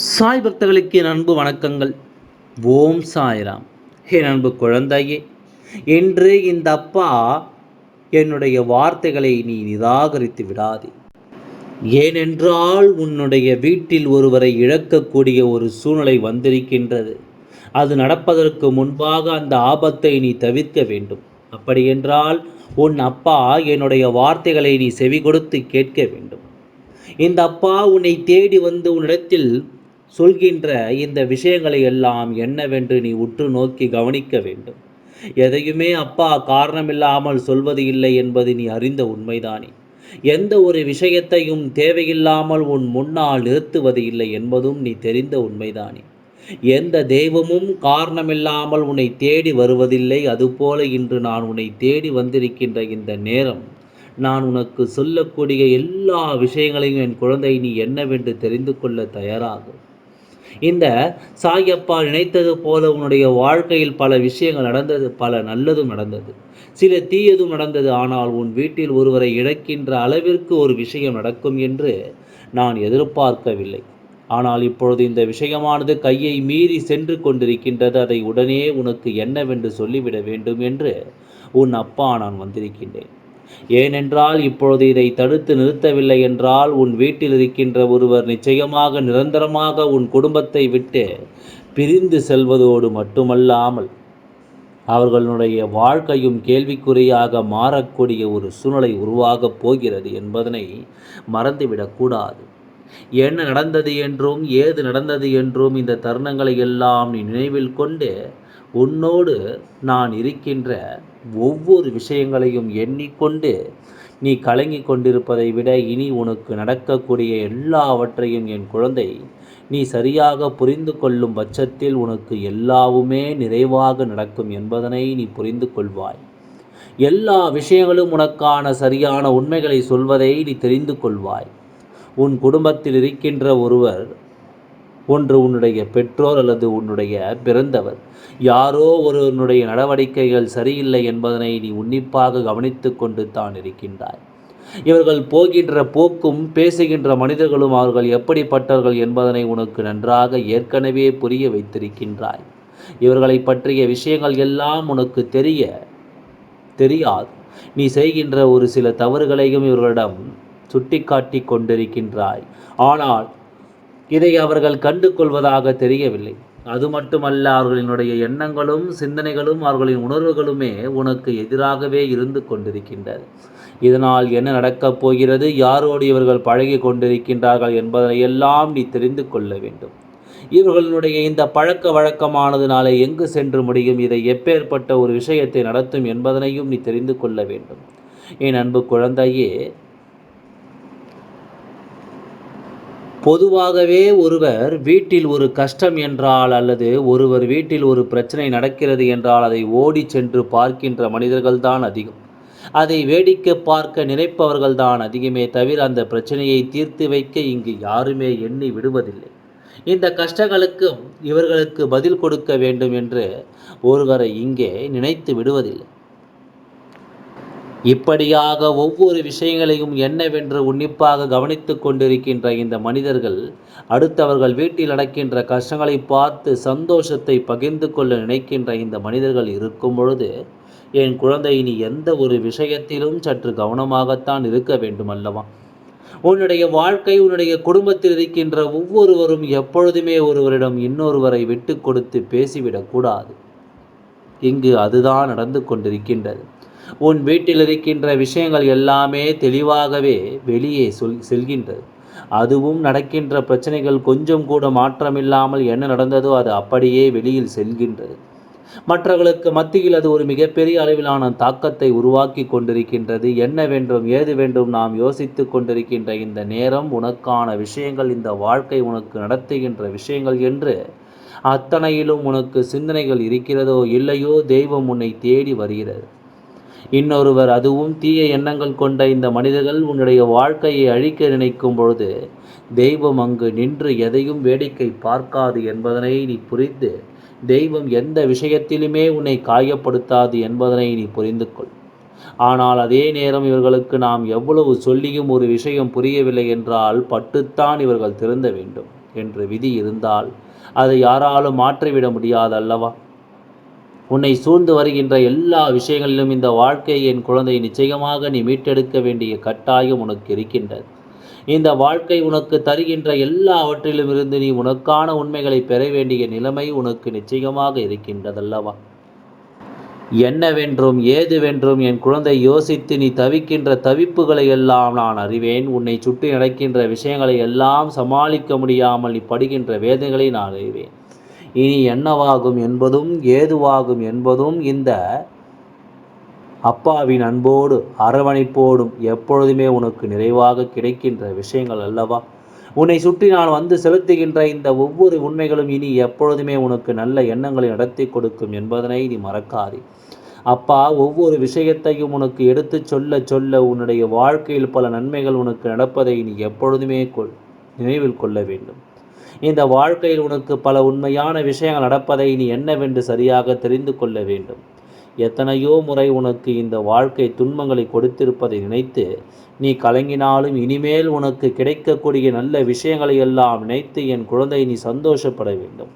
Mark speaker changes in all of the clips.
Speaker 1: சாய் பக்தர்களுக்கு என் அன்பு வணக்கங்கள். ஓம் சாய்ராம். என் அன்பு குழந்தையே என்று இந்த அப்பா என்னுடைய வார்த்தைகளை நீ நிராகரித்து விடாதே. ஏனென்றால் உன்னுடைய வீட்டில் ஒருவரை இழக்கக்கூடிய ஒரு சூழ்நிலை வந்திருக்கின்றது. அது நடப்பதற்கு முன்பாக அந்த ஆபத்தை நீ தவிர்க்க வேண்டும். அப்படியென்றால் உன் அப்பா என்னுடைய வார்த்தைகளை நீ செவி கொடுத்து கேட்க வேண்டும். இந்த அப்பா உன்னை தேடி வந்து உன்னிடத்தில் சொல்கின்ற இந்த விஷயங்களை எல்லாம் என்னவென்று நீ உற்று நோக்கி கவனிக்க வேண்டும். எதையுமே அப்பா காரணமில்லாமல் சொல்வது இல்லை என்பது நீ அறிந்த உண்மைதானே. எந்த ஒரு விஷயத்தையும் தேவையில்லாமல் உன் முன்னால் நிறுத்துவது இல்லை என்பதும் நீ தெரிந்த உண்மைதானே. எந்த தெய்வமும் காரணமில்லாமல் உன்னை தேடி வருவதில்லை. அதுபோல இன்று நான் உன்னை தேடி வந்திருக்கின்ற இந்த நேரம் நான் உனக்கு சொல்லக்கூடிய எல்லா விஷயங்களையும் என் குழந்தை நீ என்னவென்று தெரிந்து கொள்ள தயாராகும் இந்த சாயப்பா நினைத்தது போல உன்னுடைய வாழ்க்கையில் பல விஷயங்கள் நடந்தது பல நல்லதும் நடந்தது. சில தீயதும் நடந்தது ஆனால் உன் வீட்டில் ஒருவரை இழக்கின்ற அளவிற்கு ஒரு விஷயம் நடக்கும் என்று நான் எதிர்பார்க்கவில்லை. ஆனால் இப்பொழுது இந்த விஷயமானது கையை மீறி சென்று கொண்டிருக்கின்றது அதை உடனே உனக்கு என்னவென்று சொல்லிவிட வேண்டும் என்று உன் அப்பா நான் வந்திருக்கின்றேன். ஏனென்றால் இப்பொழுது இதை தடுத்து நிறுத்தவில்லை என்றால் உன் வீட்டில் இருக்கின்ற ஒருவர் நிச்சயமாக நிரந்தரமாக உன் குடும்பத்தை விட்டு பிரிந்து செல்வதோடு மட்டுமல்லாமல் அவர்களுடைய வாழ்க்கையும் கேள்விக்குறியாக மாறக்கூடிய ஒரு சூழ்நிலை உருவாகப் போகிறது என்பதனை மறந்துவிடக்கூடாது என்ன நடந்தது என்றும் ஏது நடந்தது என்றும் இந்த தருணங்களை எல்லாம் நீ நினைவில் கொண்டு உன்னோடு நான் இருக்கின்ற ஒவ்வொரு விஷயங்களையும் எண்ணிக்கொண்டு நீ கலங்கி கொண்டிருப்பதை விட இனி உனக்கு நடக்கக்கூடிய எல்லாவற்றையும் என் குழந்தை நீ சரியாக புரிந்து கொள்ளும் பட்சத்தில் உனக்கு எல்லாவுமே நிறைவாக நடக்கும் என்பதனை நீ புரிந்து கொள்வாய். எல்லா விஷயங்களும் உனக்கான சரியான உண்மைகளை சொல்வதை நீ தெரிந்து கொள்வாய். உன் குடும்பத்தில் இருக்கின்ற ஒருவர் ஒன்று உன்னுடைய பெற்றோர் அல்லது உன்னுடைய பிறந்தவர். யாரோ ஒருவனுடைய நடவடிக்கைகள் சரியில்லை என்பதனை நீ உன்னிப்பாக கவனித்து கொண்டு தான் இருக்கின்றாய். இவர்கள் போகின்ற போக்கும் பேசுகின்ற மனிதர்களும் அவர்கள் எப்படிப்பட்டவர்கள் என்பதனை உனக்கு நன்றாக ஏற்கனவே புரிய வைத்திருக்கின்றாய். இவர்களை பற்றிய விஷயங்கள் எல்லாம் உனக்கு தெரிய தெரியாது. நீ செய்கின்ற ஒரு சில தவறுகளையும் இவர்களிடம் சுட்டிக்காட்டி கொண்டிருக்கின்றாய். ஆனால் இதை அவர்கள் கண்டு கொள்வதாக தெரியவில்லை. அது மட்டுமல்ல அவர்களினுடைய எண்ணங்களும் சிந்தனைகளும் அவர்களின் உணர்வுகளுமே உனக்கு எதிராகவே இருந்து கொண்டிருக்கின்றது இதனால் என்ன நடக்கப் போகிறது? யாரோடு இவர்கள் பழகி கொண்டிருக்கின்றார்கள் என்பதையெல்லாம் நீ தெரிந்து கொள்ள வேண்டும். இவர்களுடைய இந்த பழக்க வழக்கமானது நாளை எங்கு சென்று முடியும்? இதை எப்பேற்பட்ட ஒரு விஷயத்தை நடத்தும் என்பதனையும் நீ தெரிந்து கொள்ள வேண்டும். என் அன்பு குழந்தையே பொதுவாகவே ஒருவர் வீட்டில் ஒரு கஷ்டம் என்றால் அல்லது ஒருவர் வீட்டில் ஒரு பிரச்சனை நடக்கிறது என்றால் அதை ஓடி சென்று பார்க்கின்ற மனிதர்கள்தான் அதிகம். அதை வேடிக்கை பார்க்க நினைப்பவர்கள்தான் அதிகமே தவிர அந்த பிரச்சனையை தீர்த்து வைக்க இங்கு யாருமே எண்ணி விடுவதில்லை. இந்த கஷ்டங்களுக்கும் இவர்களுக்கு பதில் கொடுக்க வேண்டும் என்று ஒருவரை இங்கே நினைத்து விடுவதில்லை. இப்படியாக ஒவ்வொரு விஷயங்களையும் என்னவென்று உன்னிப்பாக கவனித்து கொண்டிருக்கின்ற இந்த மனிதர்கள் அடுத்தவர்கள் வீட்டில் நடக்கின்ற கஷ்டங்களை பார்த்து சந்தோஷத்தை பகிர்ந்து கொள்ள நினைக்கின்ற இந்த மனிதர்கள் இருக்கும் பொழுது என் குழந்தை நீ எந்த ஒரு விஷயத்திலும் சற்று கவனமாகத்தான் இருக்க வேண்டும் அல்லவா உன்னுடைய வாழ்க்கை உன்னுடைய குடும்பத்தில் இருக்கின்ற ஒவ்வொருவரும் எப்பொழுதுமே ஒருவரிடம் இன்னொருவரை விட்டு கொடுத்து பேசிவிடக்கூடாது இங்கு அதுதான் நடந்து கொண்டிருக்கின்றது. உன் வீட்டில் இருக்கின்ற விஷயங்கள் எல்லாமே தெளிவாகவே வெளியே சொல் செல்கின்றது. அதுவும் நடக்கின்ற பிரச்சனைகள் கொஞ்சம் கூட மாற்றமில்லாமல் என்ன நடந்ததோ அது அப்படியே வெளியில் செல்கின்றது. மற்றவர்களுக்கு மத்தியில் அது ஒரு மிகப்பெரிய அளவிலான தாக்கத்தை உருவாக்கி கொண்டிருக்கின்றது. என்ன வேண்டும் ஏது வேண்டும் நாம் யோசித்து கொண்டிருக்கின்ற இந்த நேரம் உனக்கான விஷயங்கள் இந்த வாழ்க்கை உனக்கு நடத்துகின்ற விஷயங்கள் என்று அத்தனையிலும் உனக்கு சிந்தனைகள் இருக்கிறதோ இல்லையோ தெய்வம் உன்னை தேடி வருகிறது. இன்னொருவர் அதுவும் தீய எண்ணங்கள் கொண்ட இந்த மனிதர்கள் உன்னுடைய வாழ்க்கையை அழிக்க நினைக்கும் பொழுது தெய்வம் அங்கு நின்று எதையும் வேடிக்கை பார்க்காது என்பதனை நீ புரிந்து தெய்வம் எந்த விஷயத்திலுமே உன்னை காயப்படுத்தாது என்பதனை நீ புரிந்து கொள் ஆனால் அதே நேரம் இவர்களுக்கு நாம் எவ்வளவு சொல்லியும் ஒரு விஷயம் புரியவில்லை என்றால் பட்டுத்தான் இவர்கள் திருந்த வேண்டும். என்று விதி இருந்தால் அதை யாராலும் மாற்றிவிட முடியாது அல்லவா உன்னை சூழ்ந்து வருகின்ற எல்லா விஷயங்களிலும் இந்த வாழ்க்கை என் குழந்தை நிச்சயமாக நீ மீட்டெடுக்க வேண்டிய கட்டாயம் உனக்கு இருக்கின்றது. இந்த வாழ்க்கை உனக்கு தருகின்ற எல்லாவற்றிலும் இருந்து நீ உனக்கான உண்மைகளை பெற வேண்டிய நிலைமை உனக்கு நிச்சயமாக இருக்கின்றதல்லவா? என்னவென்றும் ஏதுவென்றும் என் குழந்தை யோசித்து நீ தவிக்கின்ற தவிப்புகளை எல்லாம் நான் அறிவேன். உன்னை சுற்றி நடக்கின்ற விஷயங்களை எல்லாம் சமாளிக்க முடியாமல் நீ படுகின்ற வேதங்களை நான் அறிவேன். இனி என்னவாகும் என்பதும் ஏதுவாகும் என்பதும் இந்த அப்பாவின் அன்போடு அரவணைப்போடும் எப்பொழுதுமே உனக்கு நிறைவாக கிடைக்கின்ற விஷயங்கள் அல்லவா? உன்னை சுற்றி நான் வந்து செலுத்துகின்ற இந்த ஒவ்வொரு உண்மைகளும் இனி எப்பொழுதுமே உனக்கு நல்ல எண்ணங்களை நடத்தி கொடுக்கும் என்பதனை நீ மறக்காதே. அப்பா ஒவ்வொரு விஷயத்தையும் உனக்கு எடுத்து சொல்ல சொல்ல உன்னுடைய வாழ்க்கையில் பல நன்மைகள் உனக்கு நடப்பதை நீ எப்பொழுதுமே கொள் நினைவில் கொள்ள வேண்டும். இந்த வாழ்க்கையில் உனக்கு பல உண்மையான விஷயங்கள் நடப்பதை நீ என்னவென்று சரியாக தெரிந்து கொள்ள வேண்டும். எத்தனையோ முறை உனக்கு இந்த வாழ்க்கை துன்பங்களை கொடுத்திருப்பதை நினைத்து நீ கலங்கினாலும் இனிமேல் உனக்கு கிடைக்கக்கூடிய நல்ல விஷயங்களை எல்லாம் நினைத்து என் குழந்தை நீ சந்தோஷப்பட வேண்டும்.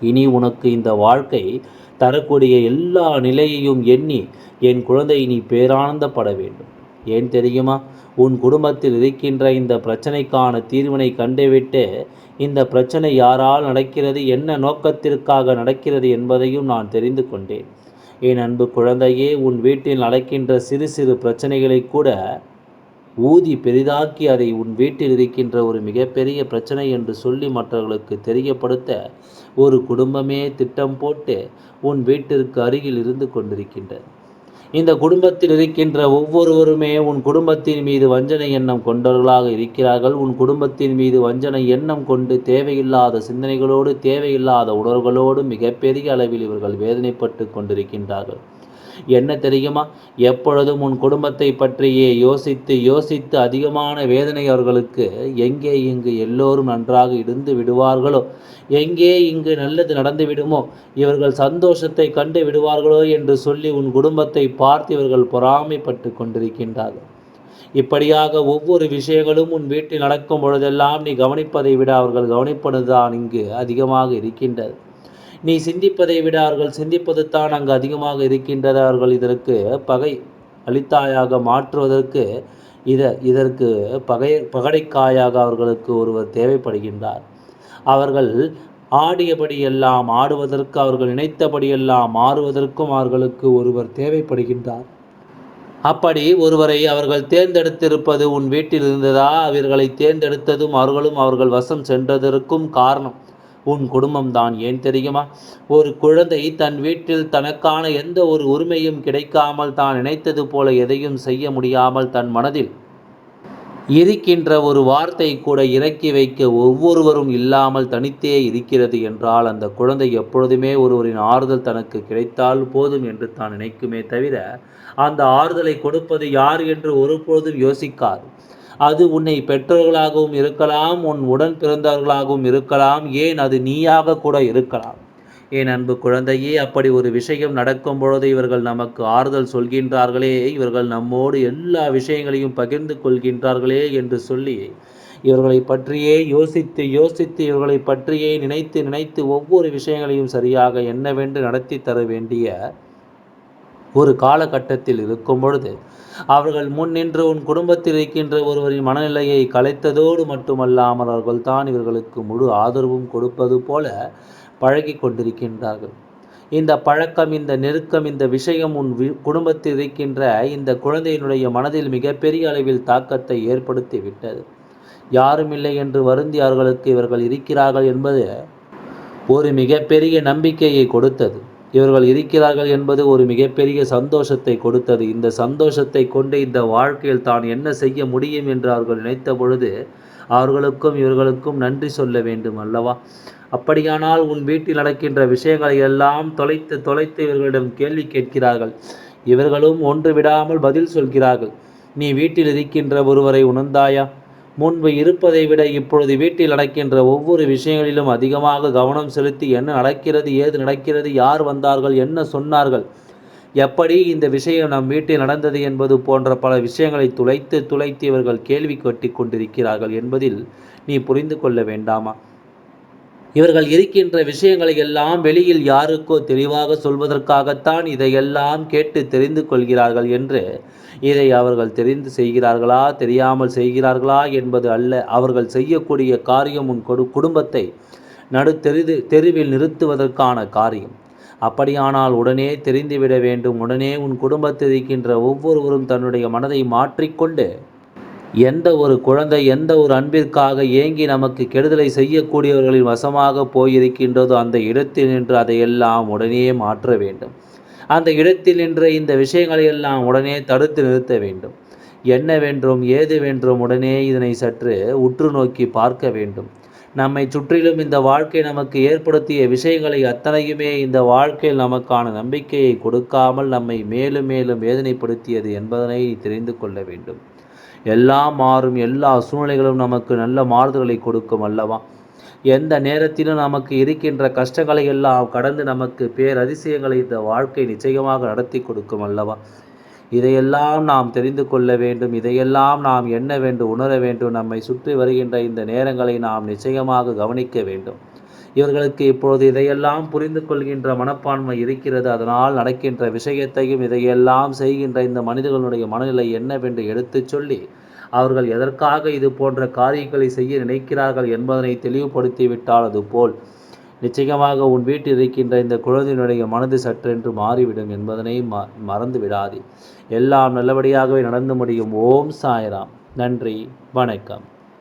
Speaker 1: இனி உனக்கு இந்த வாழ்க்கை தரக்கூடிய எல்லா நிலையையும் எண்ணி என் குழந்தை நீ பேரானந்தப்பட வேண்டும். ஏன் தெரியுமா? உன் குடும்பத்தில் இருக்கின்ற இந்த பிரச்சனைக்கான தீர்வினை கண்டுவிட்டு இந்த பிரச்சனை யாரால் நடக்கிறது என்ன நோக்கத்திற்காக நடக்கிறது என்பதையும் நான் தெரிந்து கொண்டேன். என் அன்பு குழந்தையே உன் வீட்டில் நடக்கின்ற சிறு சிறு பிரச்சனைகளை கூட ஊதி பெரிதாக்கி அதை உன் வீட்டில் இருக்கின்ற ஒரு மிகப்பெரிய பிரச்சனை என்று சொல்லி மற்றவர்களுக்கு தெரியப்படுத்த ஒரு குடும்பமே திட்டம் போட்டு உன் வீட்டிற்கு அருகில் இருந்து கொண்டிருக்கின்றது. இந்த குடும்பத்தில் இருக்கின்ற ஒவ்வொருவருமே உன் குடும்பத்தின் மீது வஞ்சனை எண்ணம் கொண்டவர்களாக இருக்கிறார்கள். உன் குடும்பத்தின் மீது வஞ்சனை எண்ணம் கொண்டு தேவையில்லாத சிந்தனைகளோடு தேவையில்லாத உணர்வுகளோடு மிகப்பெரிய அளவில் இவர்கள் வேதனைப்பட்டு கொண்டிருக்கின்றார்கள். என்ன தெரியுமா? எப்பொழுதும் உன் குடும்பத்தை பற்றியே யோசித்து யோசித்து அதிகமான வேதனை அவர்களுக்கு எங்கே இங்கு எல்லோரும் நன்றாக இருந்து விடுவார்களோ? எங்கே இங்கு நல்லது நடந்து விடுமோ? இவர்கள் சந்தோஷத்தை கண்டு விடுவார்களோ என்று சொல்லி உன் குடும்பத்தை பார்த்து இவர்கள் பொறாமைப்பட்டு கொண்டிருக்கின்றார்கள். இப்படியாக ஒவ்வொரு விஷயங்களும் உன் வீட்டில் நடக்கும் பொழுதெல்லாம் நீ கவனிப்பதை விட அவர்கள் கவனிப்பதுதான் இங்கு அதிகமாக இருக்கின்றது. நீ சிந்திப்பதை விட அவர்கள் சிந்திப்பது தான் அங்கு அதிகமாக இருக்கின்றது அவர்கள் இதற்கு பகை அளித்தாயாக மாற்றுவதற்கு இத இதற்கு பகை பகடைக்காயாக அவர்களுக்கு ஒருவர் தேவைப்படுகின்றார். அவர்கள் ஆடியபடி எல்லாம் ஆடுவதற்கு அவர்கள் நினைத்தபடியெல்லாம் மாறுவதற்கும் அவர்களுக்கு ஒருவர் தேவைப்படுகின்றார். அப்படி ஒருவரை அவர்கள் தேர்ந்தெடுத்திருப்பது உன் வீட்டில் இருந்ததா? அவர்களை தேர்ந்தெடுத்ததும் அவர்களும் அவர்கள் வசம் சென்றதற்கும் காரணம். உன் குடும்பம்தான் ஏன் தெரியுமா? ஒரு குழந்தை தன் வீட்டில் தனக்கான எந்த ஒரு உரிமையும் கிடைக்காமல் தான் நினைத்தது போல எதையும் செய்ய முடியாமல் தன் மனதில் இருக்கின்ற ஒரு வார்த்தை கூட இறக்கி வைக்க ஒவ்வொருவரும் இல்லாமல் தனித்தே இருக்கிறது என்றால் அந்த குழந்தை எப்பொழுதுமே ஒருவரின் ஆறுதல் தனக்கு கிடைத்தால் போதும் என்று தான் நினைக்குமே தவிர அந்த ஆறுதலை கொடுப்பது யார் என்று ஒருபொழுதும் யோசிக்காது. அது உன்னை பெற்றோர்களாகவும் இருக்கலாம் உன் உடன் பிறந்தவர்களாகவும் இருக்கலாம் ஏன் அது நீயாக கூட இருக்கலாம். என் அன்பு குழந்தையே அப்படி ஒரு விஷயம் நடக்கும் பொழுது இவர்கள் நமக்கு ஆறுதல் சொல்கின்றார்களே இவர்கள் நம்மோடு எல்லா விஷயங்களையும் பகிர்ந்து கொள்கின்றார்களே என்று சொல்லி இவர்களை பற்றியே யோசித்து யோசித்து இவர்களை பற்றியே நினைத்து நினைத்து ஒவ்வொரு விஷயங்களையும் சரியாக என்னவென்று நடத்தி தர வேண்டிய ஒரு காலகட்டத்தில் இருக்கும் பொழுது அவர்கள் முன் நின்று உன் குடும்பத்தில் இருக்கின்ற ஒருவரின் மனநிலையை கலைத்ததோடு மட்டுமல்லாமல் அவர்கள் தான் இவர்களுக்கு முழு ஆதரவும் கொடுப்பது போல பழகி கொண்டிருக்கின்றார்கள். இந்த பழக்கம் இந்த நெருக்கம் இந்த விஷயம் உன் குடும்பத்தில் இருக்கின்ற இந்த குழந்தையினுடைய மனதில் மிகப்பெரிய அளவில் தாக்கத்தை ஏற்படுத்தி விட்டது யாரும் இல்லை என்று வருந்தியவர்களுக்கு இவர்கள் இருக்கிறார்கள் என்பது ஒரு மிகப்பெரிய நம்பிக்கையை கொடுத்தது. இவர்கள் இருக்கிறார்கள் என்பது ஒரு மிகப்பெரிய சந்தோஷத்தை கொடுத்தது. இந்த சந்தோஷத்தை கொண்டு இந்த வாழ்க்கையில் தான் என்ன செய்ய முடியும் என்று அவர்கள் நினைத்த பொழுது அவர்களுக்கும் இவர்களுக்கும் நன்றி சொல்ல வேண்டும் அல்லவா? அப்படியானால் உன் வீட்டில் நடக்கின்ற விஷயங்களை எல்லாம் தொலைத்து தொலைத்து இவர்களிடம் கேள்வி கேட்கிறார்கள். இவர்களும் ஒன்று விடாமல் பதில் சொல்கிறார்கள். நீ வீட்டில் இருக்கின்ற ஒருவரை உணர்ந்தாயா? முன்பு இருப்பதை விட இப்பொழுது வீட்டில் நடக்கின்ற ஒவ்வொரு விஷயங்களிலும் அதிகமாக கவனம் செலுத்தி என்ன நடக்கிறது ஏது நடக்கிறது யார் வந்தார்கள் என்ன சொன்னார்கள் எப்படி இந்த விஷயம் நம் வீட்டில் நடந்தது என்பது போன்ற பல விஷயங்களை துளைத்து துளைத்து இவர்கள் கேள்வி கட்டி கொண்டிருக்கிறார்கள் என்பதில் நீ புரிந்து கொள்ள வேண்டாமா? இவர்கள் இருக்கின்ற விஷயங்களை எல்லாம் வெளியில் யாருக்கோ தெளிவாக சொல்வதற்காகத்தான் இதையெல்லாம் கேட்டு தெரிந்து கொள்கிறார்கள் என்று இதை அவர்கள் தெரிந்து செய்கிறார்களா தெரியாமல் செய்கிறார்களா என்பது அல்ல. அவர்கள் செய்யக்கூடிய காரியம் உன் கொடு குடும்பத்தை நடுத்தெரிது தெருவில் நிறுத்துவதற்கான காரியம். அப்படியானால் உடனே தெரிந்துவிட வேண்டும். உடனே உன் குடும்பத்தில் இருக்கின்ற ஒவ்வொருவரும் தன்னுடைய மனதை மாற்றிக்கொண்டு எந்த ஒரு குழந்தை எந்த ஒரு அன்பிற்காக ஏங்கி நமக்கு கெடுதலை செய்யக்கூடியவர்களின் வசமாக போயிருக்கின்றதோ அந்த இடத்தில் நின்று அதையெல்லாம் உடனே மாற்ற வேண்டும். அந்த இடத்தில் நின்று இந்த விஷயங்களை எல்லாம் உடனே தடுத்து நிறுத்த வேண்டும். என்ன வேண்டும் ஏது வேண்டும் உடனே இதனை சற்று உற்று நோக்கி பார்க்க வேண்டும். நம்மை சுற்றிலும் இந்த வாழ்க்கை நமக்கு ஏற்படுத்திய விஷயங்களை அத்தனையுமே இந்த வாழ்க்கையில் நமக்கான நம்பிக்கையை கொடுக்காமல் நம்மை மேலும் மேலும் வேதனைப்படுத்தியது என்பதனை தெரிந்து கொள்ள வேண்டும். எல்லாம் மாறும் எல்லா சூழ்நிலைகளும் நமக்கு நல்ல மாறுதல்களை கொடுக்கும் அல்லவா? எந்த நேரத்திலும் நமக்கு இருக்கின்ற கஷ்டங்களை எல்லாம் கடந்து நமக்கு பேரதிசயங்களை இந்த வாழ்க்கை நிச்சயமாக நடத்தி கொடுக்கும் அல்லவா? இதையெல்லாம் நாம் தெரிந்து கொள்ள வேண்டும். இதையெல்லாம் நாம் எண்ண வேண்டும் உணர வேண்டும். நம்மை சுற்றி வருகின்ற இந்த நேரங்களை நாம் நிச்சயமாக கவனிக்க வேண்டும். இவர்களுக்கு இப்பொழுது இதையெல்லாம் புரிந்து கொள்கின்ற மனப்பான்மை இருக்கிறது. அதனால் நடக்கின்ற விஷயத்தையும் இதையெல்லாம் செய்கின்ற இந்த மனிதர்களுடைய மனநிலை என்னவென்று எடுத்துச் சொல்லி அவர்கள் எதற்காக இது போன்ற காரியங்களை செய்ய நினைக்கிறார்கள் என்பதனை தெளிவுபடுத்திவிட்டால் அதுபோல் நிச்சயமாக உன் வீட்டில் இருக்கின்ற இந்த குழந்தையினுடைய மனது சற்றென்று மாறிவிடும் என்பதனை ம மறந்து விடாதே. எல்லாம் நல்லபடியாகவே நடந்து முடியும். ஓம் சாய்ராம். நன்றி. வணக்கம்.